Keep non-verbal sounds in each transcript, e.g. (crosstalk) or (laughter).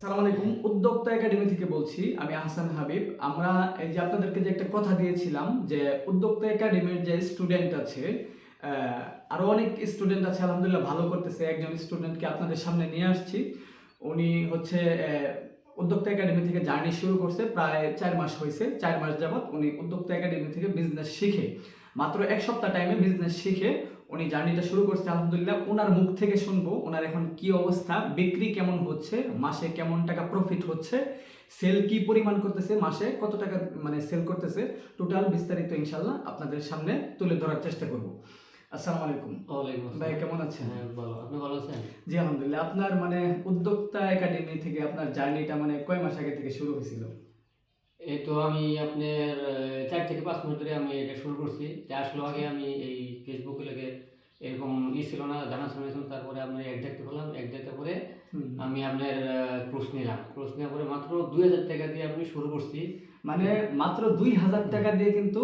সালাম আলাইকুম। উদ্যোক্তা একাডেমি থেকে বলছি আমি আহসান হাবিব। আমরা এই যে আপনাদেরকে যে একটা কথা দিয়েছিলাম যে উদ্যোক্তা একাডেমির যে স্টুডেন্ট আছে আহ, আরও অনেক স্টুডেন্ট আছে আলহামদুলিল্লাহ ভালো করতেছে। একজন স্টুডেন্টকে আপনাদের সামনে নিয়ে আসছি। উনি হচ্ছে উদ্যোক্তা একাডেমি থেকে জার্নি শুরু করছে প্রায় চার মাস হয়েছে চার মাস যাবত উনি উদ্যোক্তা একাডেমি থেকে বিজনেস শিখে মাত্র এক সপ্তাহ টাইমে বিজনেস শিখে উনি জার্নিটা শুরু করছে আলহামদুলিল্লাহ। ওনার মুখ থেকে শুনব ওনার এখন কি অবস্থা বিক্রি কেমন হচ্ছে মাসে কেমন টাকা প্রফিট হচ্ছে সেল কি পরিমাণ করতেছে মাসে কত টাকা মানে সেল করতেছে টোটাল বিস্তারিত ইনশাল্লাহ আপনাদের সামনে তুলে ধরার চেষ্টা করব। আসসালামু আলাইকুম। ওয়ালাইকুম ভাই কেমন আছেন? হ্যাঁ ভালো। আপনি ভালো আছেন? জি আলহামদুলিল্লাহ। আপনার মানে উদ্যোক্তা একাডেমি থেকে আপনার জার্নিটা মানে কয় মাস আগে থেকে শুরু হয়েছিল? এই তো আমি আপনার চার থেকে পাঁচ মিনিট ধরে আমি এটা শুরু করছি। যে আসলে আগে আমি এই ফেসবুকে লেগে এরকম ই ছিল না জানা শুনেছিলাম তারপরে আপনার এক দেখতে পেলাম এক দেখতে পরে আমি আপনার ক্রুশ নিলাম। ক্রুশ নেওয়ার পরে মাত্র দুই হাজার টাকা দিয়ে আমি শুরু করছি। মানে মাত্র দুই হাজার টাকা দিয়ে কিন্তু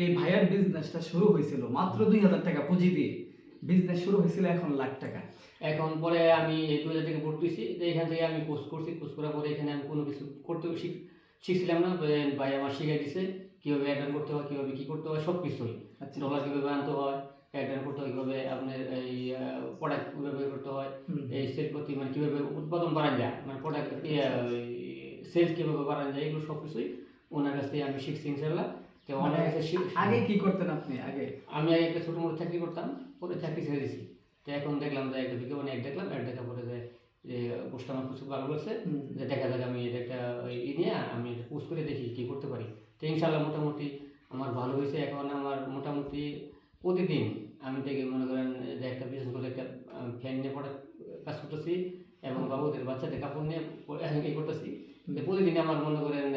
এই ভাইয়ার বিজনেসটা শুরু হয়েছিল। মাত্র দুই হাজার টাকা পুঁজি দিয়ে বিজনেস শুরু হয়েছিল এখন লাখ টাকা। এখন পরে আমি এই দুই হাজার টাকা ভর্তি তো এখান থেকে আমি কোর্স করছি। কোর্স করার পরে এখানে আমি কোনো কিছু করতে শিখ শিখছিলাম না ভাই আমার শিখাই দিছে কীভাবে অ্যাটেন্ড করতে হয় কীভাবে কী করতে হয় সব কিছুই আচ্ছা। ডলার কীভাবে আনতে হয় অ্যাটেন্ড করতে হয় কীভাবে আপনার এই প্রোডাক্ট কীভাবে করতে হয় এই সেল প্রতি মানে কীভাবে উৎপাদন বাড়ান যায় মানে প্রোডাক্ট সেলস কীভাবে বাড়ান যায় এগুলো সব কিছুই ওনার কাছ থেকে আমি শিখছি ইনশাল্লাহ তো মানে ওনার কাছে শিখ- আগে কি করতেন আপনি আগে? আমি আগে একটা ছোটো মোটো চাকরি করতাম পরে চাকরি ছেড়ে দিছি। তো এখন দেখলাম যে একটা বিজ্ঞাপন এক দেখলাম এক দেখার পরে পোস্টটা আমার কিছু ভালো লাগছে যে দেখা যাক আমি এটা একটা ই নিয়ে আমি এটা পোস্ট করে দেখি কী করতে পারি। তো ইনশাল্লাহ মোটামুটি আমার ভালো হয়েছে। এখন আমার মোটামুটি প্রতিদিন আমি থেকে মনে করেন যে একটা বিশেষ করে একটা ফ্যান নিয়ে পড়া কাজ করতেছি এবং বাবুদের বাচ্চাদের কাপড় নিয়ে এই (laughs) করতেছি। প্রতিদিন আমার মনে করেন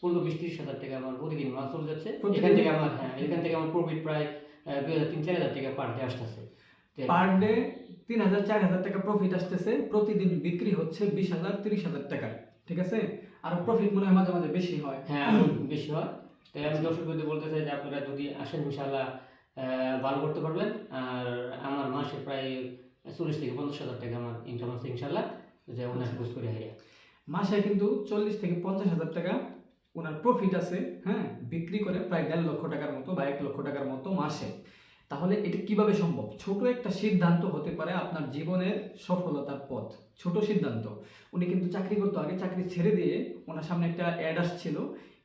পনেরো বিশ ত্রিশ হাজার টাকা আমার প্রতিদিন মাছ চলে যাচ্ছে। এখান থেকে আমার হ্যাঁ এখান থেকে আমার প্রফিট প্রায় দুই হাজার তিন চার হাজার টাকা পার ডে আসতেছে। পার ডে তিন হাজার চার হাজার টাকা প্রফিট আসতেছে। প্রতিদিন বিক্রি হচ্ছে বিশ হাজার তিরিশ হাজার টাকা ঠিক আছে? আর প্রফিট মনে হয় মাঝে মাঝে বেশি হয়। হ্যাঁ (clears throat) বেশি হয়। তাই আমি দর্শকদের বলতে চাই যে আপনারা যদি আসেন ইনশাল্লাহ আহ, ভালো করতে পারবেন। আর আমার মাসে প্রায় চল্লিশ থেকে পঞ্চাশ হাজার টাকা আমার ইনকাম আছে ইনশাল্লাহ যে ওনার বুঝ করে হারিয়ে মাসে কিন্তু চল্লিশ থেকে পঞ্চাশ হাজার টাকা ওনার প্রফিট আছে হ্যাঁ? বিক্রি করে প্রায় দেড় লক্ষ টাকার মতো বা এক লক্ষ টাকার মতো মাসে। তাহলে এটা কীভাবে সম্ভব? ছোট একটা সিদ্ধান্ত হতে পারে আপনার জীবনের সফলতার পথ। ছোট সিদ্ধান্ত। উনি কিন্তু চাকরি করতো আগে চাকরি ছেড়ে দিয়ে ওনার সামনে একটা অ্যাড আসছিল।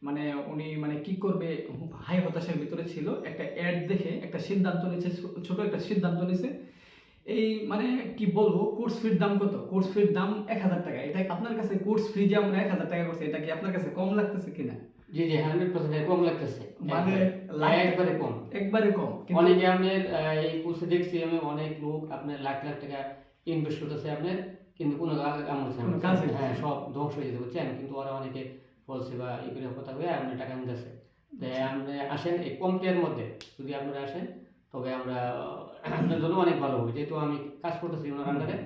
মানে উনি মানে কি করবে হাই হতাশার ভিতরে ছিল। একটা অ্যাড দেখে একটা সিদ্ধান্ত নিচ্ছে ছো- ছোট একটা সিদ্ধান্ত নিয়েছে। এই মানে কি বলব কোর্স ফির দাম কত? কোর্স ফির দাম এক হাজার টাকা। এটা আপনার কাছে কোর্স ফি যে আমরা এক হাজার টাকা করছি এটা কি আপনার কাছে কম লাগতেছে কিনা? জি জি হান্ড্রেড পার্সেন্ট কম লাগতেছে। মানে একবারে- একবারে কম। একবারে কম অনেকে আপনার এই কোর্সে দেখছি আমি অনেক লোক আপনার লাখ লাখ টাকা ইনভেস্ট করতেছে আপনার কিন্তু কোনো কাম হচ্ছে না হ্যাঁ সব ধ্বংস হয়ে যেতে বুঝছেন? কিন্তু ওরা অনেকে বলছে বা এই করে কথা বলে আপনার টাকা নিতেছে তাই আপনি আসেন এই কম মধ্যে যদি আপনারা আসেন তবে আমরা আপনার জন্য অনেক ভালো হবে। যেহেতু আমি কাজ করতেছি ওনার আন্ডারে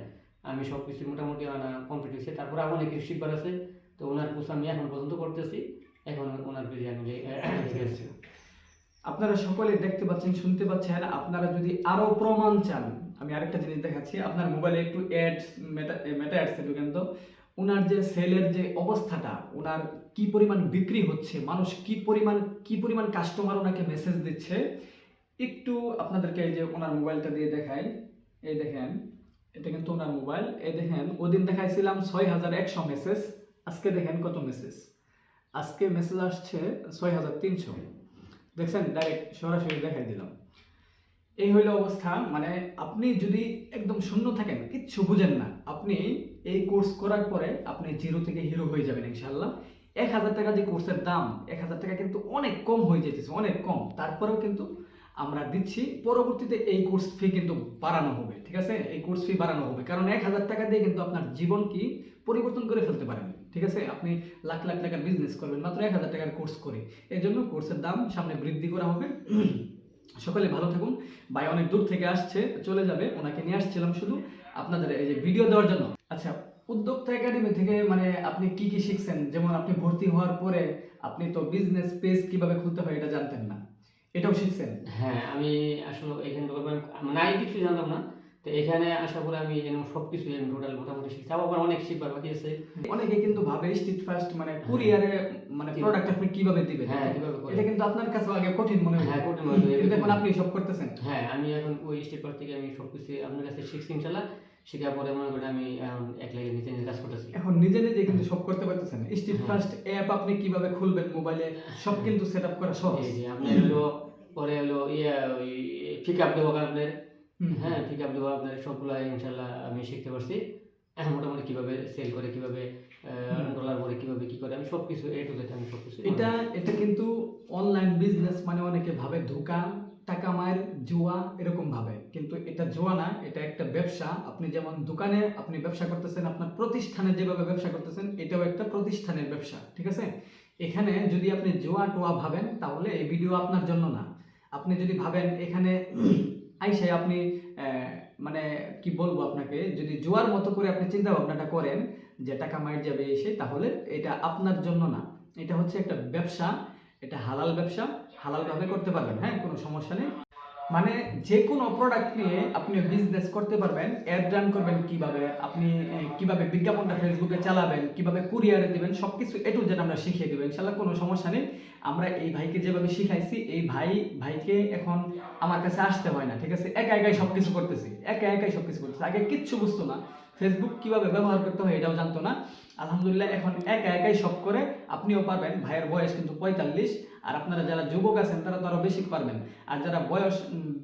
আমি সব কিছু মোটামুটি কমপ্লিট হয়েছে। তারপরে অনেক কিছু শিখবার আছে। তো ওনার কোর্স আমি এখন পর্যন্ত করতেছি। এখন ওনার পেজে আমি। আপনারা সকলে দেখতে পাচ্ছেন, শুনতে পাচ্ছেন, আপনারা যদি আরও প্রমাণ চান, আমি আরেকটা জিনিস দেখাচ্ছি, আপনার মোবাইলে একটু অ্যাডস মেটা মেটা অ্যাডসে ঢুকেন ওনার যে সেলের যে অবস্থাটা ওনার কি পরিমাণ বিক্রি হচ্ছে, মানুষ কি পরিমাণ কি পরিমাণ কাস্টমার ওনাকে মেসেজ দিচ্ছে, একটু আপনাদেরকে এই যে ওনার মোবাইলটা দিয়ে দেখাই, এই দেখেন, এটা কিন্তু ওনার মোবাইল এই দেখেন, ওদিন দেখাইছিলাম ছয় হাজার একশো মেসেজ আজকে দেখেন কত মেসেজ আজকে মেসেজ আসছে ছয় হাজার তিনশো। দেখছেন ডাইরেক্ট সরাসরি দেখাই দিলাম। এই হইল অবস্থা মানে আপনি যদি একদম শূন্য থাকেন, কিচ্ছু বুঝেন না, আপনি এই কোর্স করার পরে আপনি জিরো থেকে হিরো হয়ে যাবেন ইনশাল্লাহ এক হাজার টাকা যে কোর্সের দাম, এক হাজার টাকা কিন্তু অনেক কম হয়ে যেতেছে, অনেক কম। তারপরেও কিন্তু আমরা দিচ্ছি, পরবর্তীতে এই কোর্স ফি কিন্তু বাড়ানো হবে, ঠিক আছে? এই কোর্স ফি বাড়ানো হবে। কারণ এক হাজার টাকা দিয়ে কিন্তু আপনার জীবন কি পরিবর্তন করে ফেলতে পারেন। ঠিক আছে? আপনি লাখ লাখ টাকার বিজনেস করবেন, মাত্র এক হাজার টাকার কোর্স করে। এই জন্য কোর্সের দাম সামনে বৃদ্ধি করা হবে। সকলে ভালো থাকুন। ভাই অনেক দূর থেকে আসছে, চলে যাবে। ওনাকে নিয়ে আসছিলাম শুধু। আপনাদের এই যে ভিডিও দেওয়ার জন্য। আচ্ছা উদ্যোক্তা একাডেমি থেকে মানে আপনি কি কি শিখছেন? যেমন আপনি ভর্তি হওয়ার পরে আপনি তো বিজনেস পেজ কীভাবে খুলতে হয় এটা জানতেন না। এটাও শিখছেন? হ্যাঁ আমি আসলে এখানে পরে মানে কিছু জানতাম না। তো এখানে আশা পরে আমি এরকম সব কিছু আমি টোটাল মোটামুটি শিখছি। আবার অনেক শিখবার বাকি আছে। অনেকে কিন্তু ভাবে স্ট্রিট ফাস্ট মানে কুরিয়ারে মানে প্রোডাক্ট আপনি কীভাবে দিবেন? হ্যাঁ কীভাবে করে এটা কিন্তু আপনার কাছে আগে কঠিন মনে হয় হ্যাঁ কঠিন মনে হয়। এখন আপনি সব করতেছেন। হ্যাঁ আমি এখন ওই স্টেপ থেকে আমি সব কিছু আপনার কাছে শিখছি ইনশাল্লাহ। শেখার পরে মনে করি আমি এখন এক লাগে নিজে নিজে কাজ করতেছি। এখন নিজে নিজে কিন্তু সব করতে পারতেছেন। স্ট্রিট হ্যাঁ। ফাস্ট অ্যাপ আপনি কীভাবে খুলবেন মোবাইলে সব কিন্তু সেট আপ করা সহজ। যে হলো পরে হলো ইয়ে ওই পিক আপ দেবো আপনার। হ্যাঁ ঠিক আপ দেবো আপনার সবগুলো ইনশাল্লাহ আমি শিখতে পারছি। এখন মোটামুটি কীভাবে সেল করে কীভাবে ডলার করে কীভাবে কি করে আমি সব কিছু এ টু জেড আমি সব কিছু এটা এটা কিন্তু অনলাইন বিজনেস মানে অনেকে ভাবে ধোকা টাকা মায়ের জুয়া এরকম ভাবে। কিন্তু এটা জুয়া না এটা একটা ব্যবসা। আপনি যেমন দোকানে আপনি ব্যবসা করতেছেন আপনার প্রতিষ্ঠানে যেভাবে ব্যবসা করতেছেন এটাও একটা প্রতিষ্ঠানের ব্যবসা ঠিক আছে? এখানে যদি আপনি জুয়া টোয়া ভাবেন তাহলে এই ভিডিও আপনার জন্য না। আপনি যদি ভাবেন এখানে আইসে আপনি মানে কি বলব আপনাকে, যদি জোয়ার মতো করে আপনি চিন্তা ভাবনাটা করেন যে টাকা মাইর যাবে এসে, তাহলে এটা আপনার জন্য না। এটা হচ্ছে একটা ব্যবসা, এটা হালাল ব্যবসা, হালালভাবে করতে পারবেন হ্যাঁ? কোনো সমস্যা নেই। মানে যে কোনো প্রোডাক্ট নিয়ে আপনি বিজনেস করতে পারবেন অ্যাড রান করবেন কীভাবে, আপনি কীভাবে বিজ্ঞাপনটা ফেসবুকে চালাবেন, কীভাবে কুরিয়ারে দিবেন সব কিছু এটু যেটা আমরা শিখিয়ে দেবো, ইনশাল্লাহ কোনো সমস্যা নেই। আমরা এই ভাইকে যেভাবে শিখাইছি, এই ভাই, ভাইকে এখন আমার কাছে আসতে হয় না, ঠিক আছে? একা একাই সব কিছু করতেছি, একা একাই সব কিছু করতেছি। আগে কিচ্ছু বুঝতো না। ফেসবুক কীভাবে ব্যবহার করতে হয় এটাও জানতো না। আলহামদুলিল্লাহ, এখন একা একাই সব করে আপনিও পারবেন। ভাইয়ের বয়স কিন্তু পঁয়তাল্লিশ, আর আপনারা যারা যুবক আছেন, তারা তো আরও বেশি পারবেন। আর যারা বয়স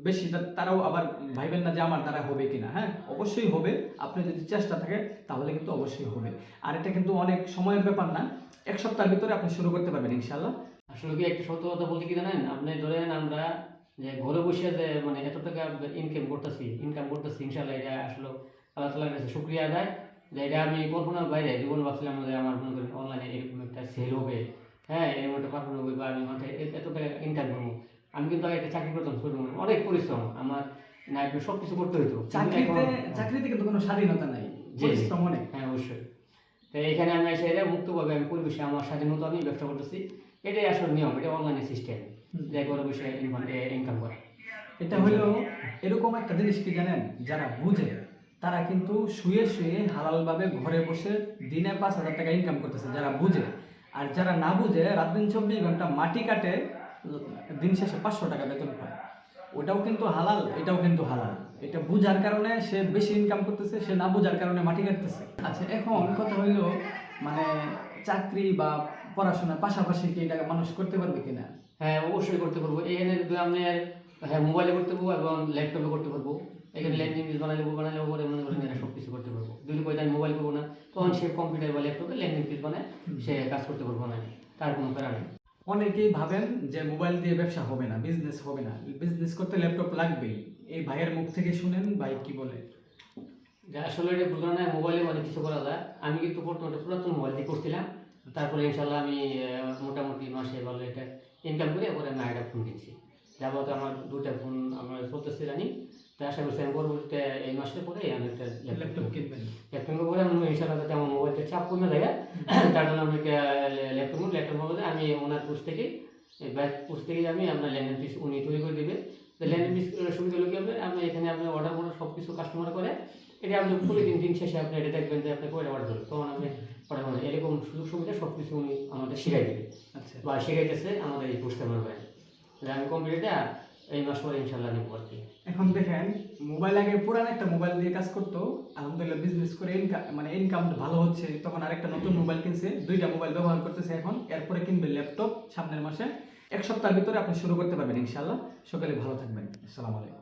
বেশি তারাও আবার ভাইবেন না যে আমার দ্বারা হবে কিনা। হ্যাঁ অবশ্যই হবে। আপনি যদি চেষ্টা থাকে, তাহলে কিন্তু অবশ্যই হবে। আর এটা কিন্তু অনেক সময়ের ব্যাপার না। এক সপ্তাহের ভিতরে আপনি শুরু করতে পারবেন ইনশাল্লাহ আসলে কি একটা সত্য কথা বলতে কি জানেন? আপনি ধরেন আমরা যে ঘরে বসে যে মানে এত টাকা ইনকাম করতেছি ইনকাম করতেছি ইনশাল্লাহ এটা আসলে আল্লাহ তালার কাছে শুক্রিয়া দেয় যে এটা আমি কল্পনার বাইরে জীবন ভাবছিলাম যে আমার মনে করেন অনলাইনে এরকম একটা সেল হবে হ্যাঁ এরকম একটা পারফর্ম হবে বা আমি মাথায় এত টাকা ইনকাম করব আমি কিন্তু আগে একটা চাকরি করতাম ছোট মনে অনেক পরিশ্রম আমার নাইট সব কিছু করতে হতো কিন্তু চাকরিতে চাকরিতে কিন্তু কোনো স্বাধীনতা নাই। পরিশ্রম অনেক। হ্যাঁ অবশ্যই। তো এখানে আমি এসে এটা মুক্তভাবে আমি পরিবেশে আমার স্বাধীনতা আমি ব্যবসা করতেছি এটাই আসল নিয়ম এটা অনলাইনের সিস্টেম। যে ঘরে বসে ইনকাম করা। এটা হলো এরকম একটা জিনিস কি জানেন? যারা বুঝে তারা কিন্তু শুয়ে শুয়ে হালালভাবে ঘরে বসে দিনে পাঁচ হাজার টাকা ইনকাম করতেছে, যারা বুঝে। আর যারা না বুঝে, রাত দিন চব্বিশ ঘণ্টা মাটি কাটে, দিন শেষে পাঁচশো টাকা বেতন পায় ওটাও কিন্তু হালাল, এটাও কিন্তু হালাল। এটা বুঝার কারণে সে বেশি ইনকাম করতেছে, সে না বুঝার কারণে মাটি কাটতেছে। আচ্ছা এখন কথা হইল মানে চাকরি বা পড়াশোনার পাশাপাশি কি এটা মানুষ করতে পারবে কিনা? হ্যাঁ অবশ্যই করতে পারব। এখানে আপনার হ্যাঁ মোবাইলে করতে পারব এবং ল্যাপটপে করতে পারব। এখানে ল্যান্ডিং পেজ বানালে বানালে পরে মনে করেন এরা সব কিছু করতে পারব। যদি কই আমি মোবাইল করব না তখন সে কম্পিউটার বা ল্যাপটপে ল্যান্ডিং পেজ বানায় সে কাজ করতে পারব না। তার কোনো কারণ নেই। অনেকেই ভাবেন যে মোবাইল দিয়ে ব্যবসা হবে না বিজনেস হবে না। বিজনেস করতে ল্যাপটপ লাগবেই। এই ভাইয়ের মুখ থেকে শুনেন ভাই কি বলে? যে আসলে এটা বুঝলো না মোবাইলে অনেক কিছু করা যায়। আমি কিন্তু বর্তমানে পুরাতন মোবাইল দিয়ে করছিলাম। তারপরে ইনশাল্লাহ আমি মোটামুটি মাসে ভালো এটা ইনকাম করে পরে আমি আরেকটা ফোন কিনছি। যাবত আমার দুটা ফোন আমার চলতেছে জানি তো আশা করছি আমি পরবর্তীতে এই মাসের পরে আমি একটা ল্যাপটপ ল্যাপটপ কিনবেন। ল্যাপটপ করে আমি ইনশাল্লাহ যাতে আমার মোবাইলটা চাপ কমে দেয় তার জন্য আমি একটা ল্যাপটপ আমি ওনার পোস্ট থেকে ব্যাক পোস্ট থেকে আমি আপনার ল্যান্ডিং পিস উনি তৈরি করে দেবে। তো ল্যান্ডিং পিস সুবিধা হলো কি হবে আপনি এখানে আপনি অর্ডার করে সব কিছু কাস্টমার করে এটা আপনি প্রতিদিন দিন শেষে আপনি এটা দেখবেন যে আপনি অর্ডার করবেন। তখন আপনি অর্ডার এরকম সুযোগ সুবিধা সব কিছু উনি আমাদের শিখাই দেবে। আচ্ছা। বা শিখাইতেছে আমাদের এই করেন আমি কম্পিউটারটা এই মাস পরে ইনশাল্লাহ নিব আর কি এখন দেখেন মোবাইল আগে পুরান একটা মোবাইল দিয়ে কাজ করতো। আলহামদুলিল্লাহ বিজনেস করে ইনকাম মানে ইনকাম ভালো হচ্ছে। তখন আরেকটা নতুন মোবাইল কিনছে, দুইটা মোবাইল ব্যবহার করতেছে এখন। এরপরে কিনবে ল্যাপটপ সামনের মাসে। এক সপ্তাহের ভিতরে আপনি শুরু করতে পারবেন ইনশাল্লাহ। সকালে ভালো থাকবেন। আসসালামু আলাইকুম।